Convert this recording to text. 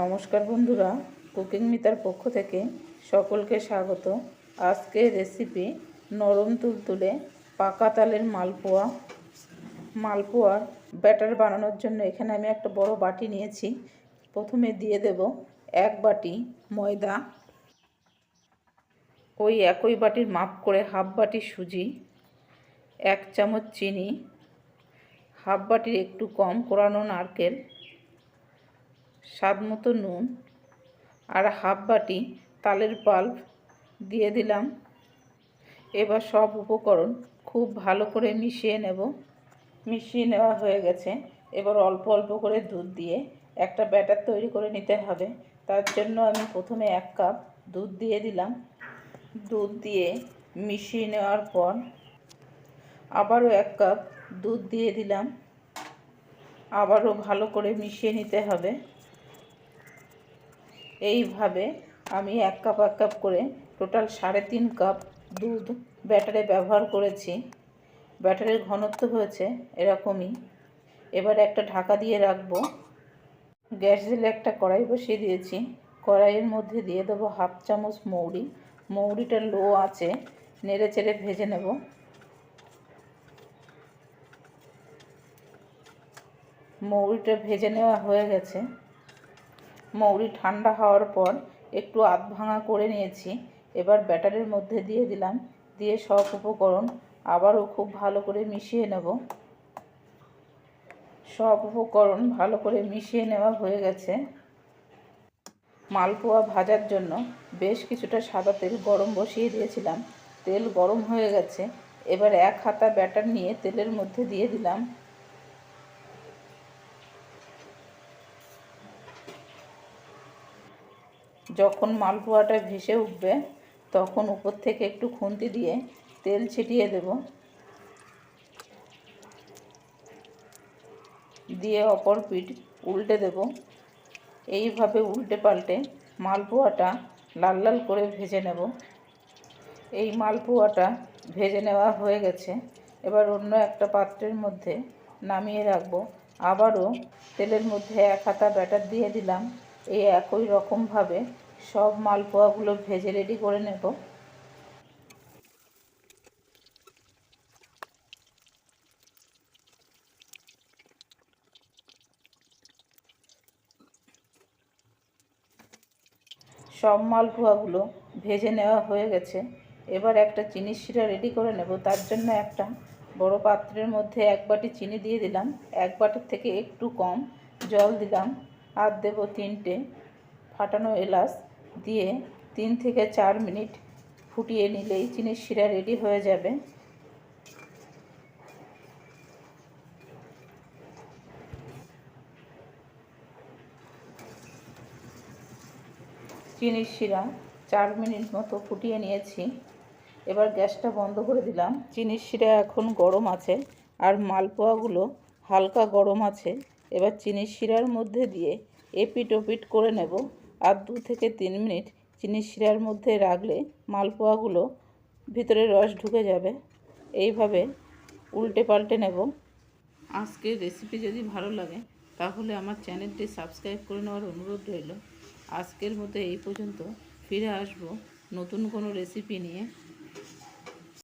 নমস্কার বন্ধুরা, কুকিং মিতার পক্ষ থেকে সকলকে স্বাগত। আজকে রেসিপি নরম তুলতুলে পাকা তালের মালপোয়া। মালপোয়ার ব্যাটার বানানোর জন্য এখানে আমি একটা বড় বাটি নিয়েছি। প্রথমে দিয়ে দেব এক বাটি ময়দা। ওই একই বাটির মাপ করে হাফ বাটি সুজি, এক চামচ চিনি, হাফ বাটির একটু কম কোরানো নারকেল স্বাদ মতো নুন আর হাফ বাটি তালের পাল্প দিয়ে দিলাম। এবার সব উপকরণ খুব ভালো করে মিশিয়ে নেব। মিশিয়ে নেওয়া হয়ে গেছে। এবার অল্প অল্প করে দুধ দিয়ে একটা ব্যাটার তৈরি করে নিতে হবে। তার জন্য আমি প্রথমে এক কাপ দুধ দিয়ে দিলাম। দুধ দিয়ে মিশিয়ে নেওয়ার পর আবারও এক কাপ দুধ দিয়ে দিলাম। আবারও ভালো করে মিশিয়ে নিতে হবে। এইভাবে আমি এক কাপ এক কাপ করে টোটাল সাড়ে তিন কাপ দুধ ব্যাটারে ব্যবহার করেছি। ব্যাটারের ঘনত্ব হয়েছে এরকমই। এবার একটা ঢাকা দিয়ে রাখব। গ্যাস জেলে একটা কড়াই বসিয়ে দিয়েছি। কড়াইয়ের মধ্যে দিয়ে দেবো হাফ চামচ মৌরি। মৌরিটা লো আছে, নেড়ে চেড়ে ভেজে নেব। মৌরিটা ভেজে নেওয়া হয়ে গেছে। মৌরি ঠান্ডা হওয়ার পর একটু আধ ভাঙা করে নিয়েছি। এবার ব্যাটারের মধ্যে দিয়ে দিলাম। দিয়ে সব উপকরণ আবারও খুব ভালো করে মিশিয়ে নেব। সব উপকরণ ভালো করে মিশিয়ে নেওয়া হয়ে গেছে। মালপোয়া ভাজার জন্য বেশ কিছুটা সাদা তেল গরম বসিয়ে দিয়েছিলাম। তেল গরম হয়ে গেছে। এবার এক হাতা ব্যাটার নিয়ে তেলের মধ্যে দিয়ে দিলাম। যখন মালপোয়াটা ভেসে উঠবে, তখন উপর থেকে একটু খুন্তি দিয়ে তেল ছিটিয়ে দেব। দিয়ে অপর পিঠ উল্টে দেব। এইভাবে উল্টে পাল্টে মালপোয়াটা লাল লাল করে ভেজে নেব। এই মালপোয়াটা ভেজে নেওয়া হয়ে গেছে। এবার অন্য একটা পাত্রের মধ্যে নামিয়ে রাখব। আবারও তেলের মধ্যে এক হাতা ব্যাটার দিয়ে দিলাম। এই একই রকমভাবে সব মালপোয়াগুলো ভেজে রেডি করে নেব। সব মালপোয়াগুলো ভেজে নেওয়া হয়ে গেছে। এবার একটা চিনির শিরা রেডি করে নেব। তার জন্য একটা বড় পাত্রের মধ্যে এক বাটি চিনি দিয়ে দিলাম। এক বাটির থেকে একটু কম জল দিলাম। আর দেব তিনটে ফাটানো এলাচ। দিয়ে তিন থেকে চার মিনিট ফুটিয়ে নিলেই চিনির শিরা রেডি হয়ে যাবে। চিনির শিরা চার মিনিট মতো ফুটিয়ে নিয়েছি। এবার গ্যাসটা বন্ধ করে দিলাম। চিনির শিরা এখন গরম আছে আর মালপোয়াগুলো হালকা গরম আছে। এবার চিনির শিরার মধ্যে দিয়ে এপিট ওপিট করে নেব। আর দু থেকে তিন মিনিট চিনি শিরার মধ্যে রাখলে মালপোয়াগুলো ভিতরে রস ঢুকে যাবে। এইভাবে উল্টে পাল্টে নেব। আজকের রেসিপি যদি ভালো লাগে, তাহলে আমার চ্যানেলটি সাবস্ক্রাইব করে নেওয়ার অনুরোধ রইল। আজকের মতো এই পর্যন্ত। ফিরে আসব নতুন কোনো রেসিপি নিয়ে।